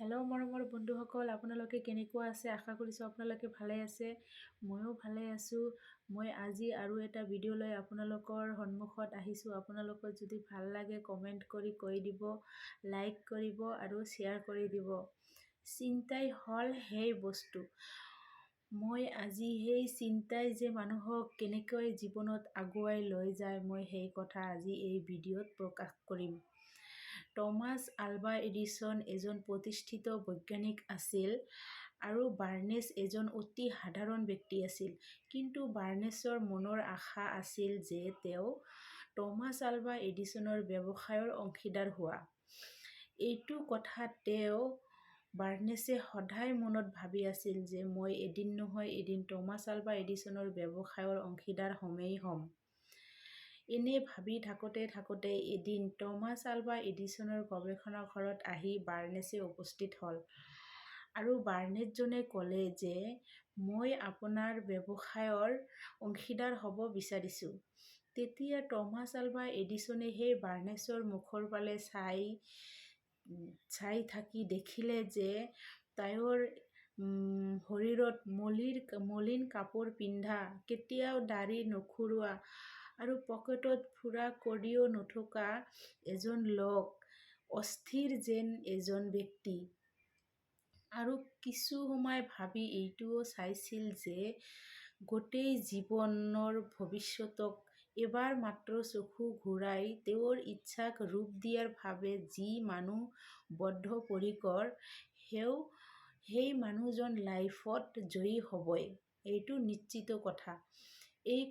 Hello মৰমৰ বন্ধুসকল আপোনালোকে কেনেকুৱা আছে? আশা কৰিছোঁ আপোনালোকে ভালে আছে। ময়ো ভালে আছোঁ। মই আজি আৰু এটা ভিডিঅ' লৈ আপোনালোকৰ সন্মুখত আহিছোঁ। আপোনালোকৰ যদি ভাল লাগে কমেণ্ট কৰি কৈ দিব লাইক কৰিব আৰু শ্বেয়াৰ কৰি দিব। চিন্তাই হ'ল সেই বস্তু। মই আজি সেই চিন্তাই যে মানুহক কেনেকৈ জীৱনত আগুৱাই লৈ যায় মই সেই কথা আজি এই ভিডিঅ'ত প্ৰকাশ কৰিম। টমাছ আলভা এডিছন এজন প্ৰতিষ্ঠিত বৈজ্ঞানিক আছিল আৰু বাৰ্নেছ এজন অতি সাধাৰণ ব্যক্তি আছিল। কিন্তু বাৰ্নেছৰ মনৰ আশা আছিল যে তেওঁ টমাছ আলভা এডিছনৰ ব্যৱসায়ৰ অংশীদাৰ হোৱা। এইটো কথা তেওঁ বাৰ্নেছে সদায় মনত ভাবি আছিল যে মই এদিন নহয় এদিন টমাছ আলভা এডিছনৰ ব্যৱসায়ৰ অংশীদাৰ হ'মেই হ'ম। এনে ভাবি থাকোঁতে থাকোঁতে এদিন টমাছ আলভা এডিছনৰ গৱেষণাঘৰত আহি বাৰ্নেছে উপস্থিত হ'ল। আৰু বাৰ্নেটজনে ক'লে যে মই আপোনাৰ ব্যৱসায়ৰ অংশীদাৰ হ'ব বিচাৰিছোঁ। তেতিয়া টমাছ আলভা এডিছনে সেই বাৰ্নেছৰ মুখৰ ফালে চাই চাই থাকি দেখিলে যে তেওঁৰ শৰীৰত মলিৰ মলিন কাপোৰ পিন্ধা কেতিয়াও দাড়ি নখুৰোৱা আৰু পকেটত ফুৰা কড়িও নথকা এজন লোক, অস্থিৰ যেন এজন ব্যক্তি। আৰু কিছু সময় ভাবি এইটোও চাইছিল যে গোটেই জীৱনৰ ভৱিষ্যতক এবাৰ মাত্ৰ চকু ঘূৰাই তেওঁৰ ইচ্ছাক ৰূপ দিয়াৰ ভাবে যি মানুহ বদ্ধপৰিকৰ, সেও সেই মানুহজন লাইফত জয়ী হ'বই। এইটো নিশ্চিত কথা।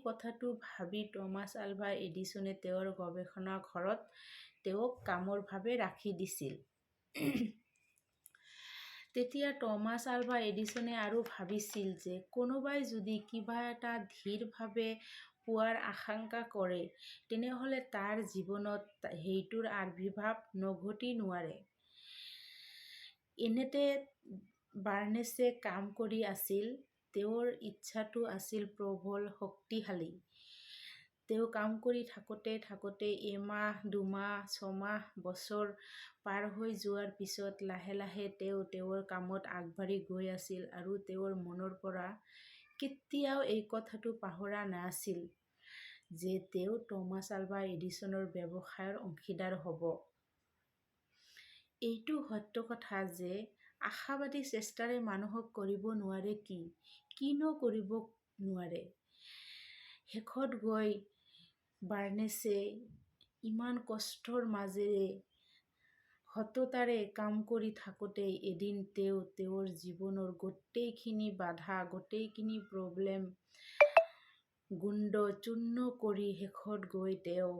কথাটো ভাবি টমাছ আলভা এডিছনে তেওঁৰ গৱেষণাঘৰত তেওঁক কামৰ বাবে ৰাখি দিছিল। তেতিয়া টমাছ আলভা এডিছনে আৰু ভাবিছিল যে কোনোবাই যদি কিবা এটা ধীৰভাৱে পোৱাৰ আশংকা কৰে, তেনেহ'লে তাৰ জীৱনত সেইটোৰ আবিৰ্ভাৱ নঘটি নোৱাৰে। এনেতে বাৰ্নেছে কাম কৰি আছিল। তেওঁৰ ইচ্ছাটো আছিল প্ৰবল শক্তিশালী। তেওঁ কাম কৰি থাকোঁতে থাকোঁতে এমাহ দুমাহ ছমাহ বছৰ পাৰ হৈ যোৱাৰ পিছত লাহে লাহে তেওঁ তেওঁৰ কামত আগবাঢ়ি গৈ আছিল আৰু তেওঁৰ মনৰ পৰা কেতিয়াও এই কথাটো পাহৰা নাছিল যে তেওঁ টমাছ আলভা এডিছনৰ ব্যৱসায়ৰ অংশীদাৰ হ'ব। এইটো সত্য কথা যে আশাবাদী চেষ্টাৰে মানুহক কৰিব নোৱাৰে কি? কিনো কৰিব নোৱাৰে? শেষত গৈ বাৰ্নেছে ইমান কষ্টৰ মাজেৰে সততাৰে কাম কৰি থাকোঁতে এদিন তেওঁ তেওঁৰ জীৱনৰ গোটেইখিনি বাধা গোটেইখিনি প্ৰব্লেম গুণ্ড চূৰ্ণ কৰি শেষত গৈ তেওঁ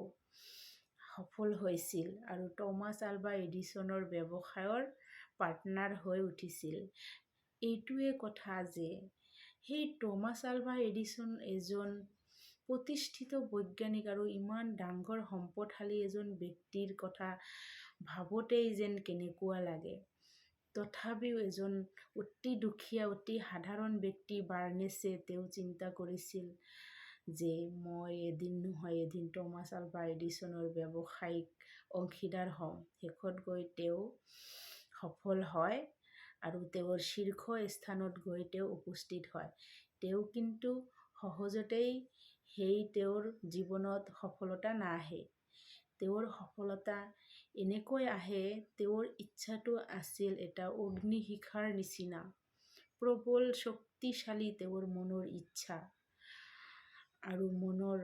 সফল হৈছিল। আৰু টমাছ আলভা এডিছনৰ ব্যৱসায়ৰ পাৰ্টনাৰ হৈ উঠিছিল। এইটোৱে কথা যে সেই টমাছ আলভা এডিছন এজন প্ৰতিষ্ঠিত বৈজ্ঞানিক আৰু ইমান ডাঙৰ সম্পদশালী এজন ব্যক্তিৰ কথা ভাবোঁতেই যেন কেনেকুৱা লাগে। তথাপিও এজন অতি দুখীয়া অতি সাধাৰণ ব্যক্তি বাৰ্নেছে তেওঁ চিন্তা কৰিছিল যে মই এদিন নহয় এদিন টমাছ আলভা এডিছনৰ ব্যৱসায়িক অংশীদাৰ হ'ম। শেষত গৈ তেওঁ সফল হয় আৰু তেওঁৰ শীৰ্ষ স্থানত গৈ তেওঁ উপস্থিত হয়। তেওঁ কিন্তু সহজতেই সেই তেওঁৰ জীৱনত সফলতা নাহে। তেওঁৰ সফলতা এনেকৈ আহে, তেওঁৰ ইচ্ছাটো আছিল এটা অগ্নিশিখাৰ নিচিনা, প্ৰবল শক্তিশালী তেওঁৰ মনৰ ইচ্ছা আৰু মনৰ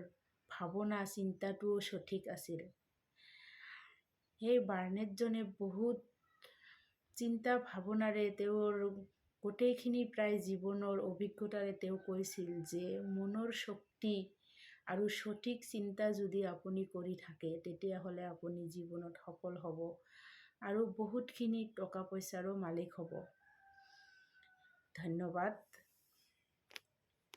ভাৱনা চিন্তাটোও সঠিক আছিল। সেই বাৰ্নেটজনে বহুত চিন্তা ভাৱনাৰে তেওঁৰ গোটেইখিনি প্ৰায় জীৱনৰ অভিজ্ঞতাৰে তেওঁ কৈছিল যে মনৰ শক্তি আৰু সঠিক চিন্তা যদি আপুনি কৰি থাকে, তেতিয়াহ'লে আপুনি জীৱনত সফল হ'ব আৰু বহুতখিনি টকা পইচাৰো মালিক হ'ব। ধন্যবাদ।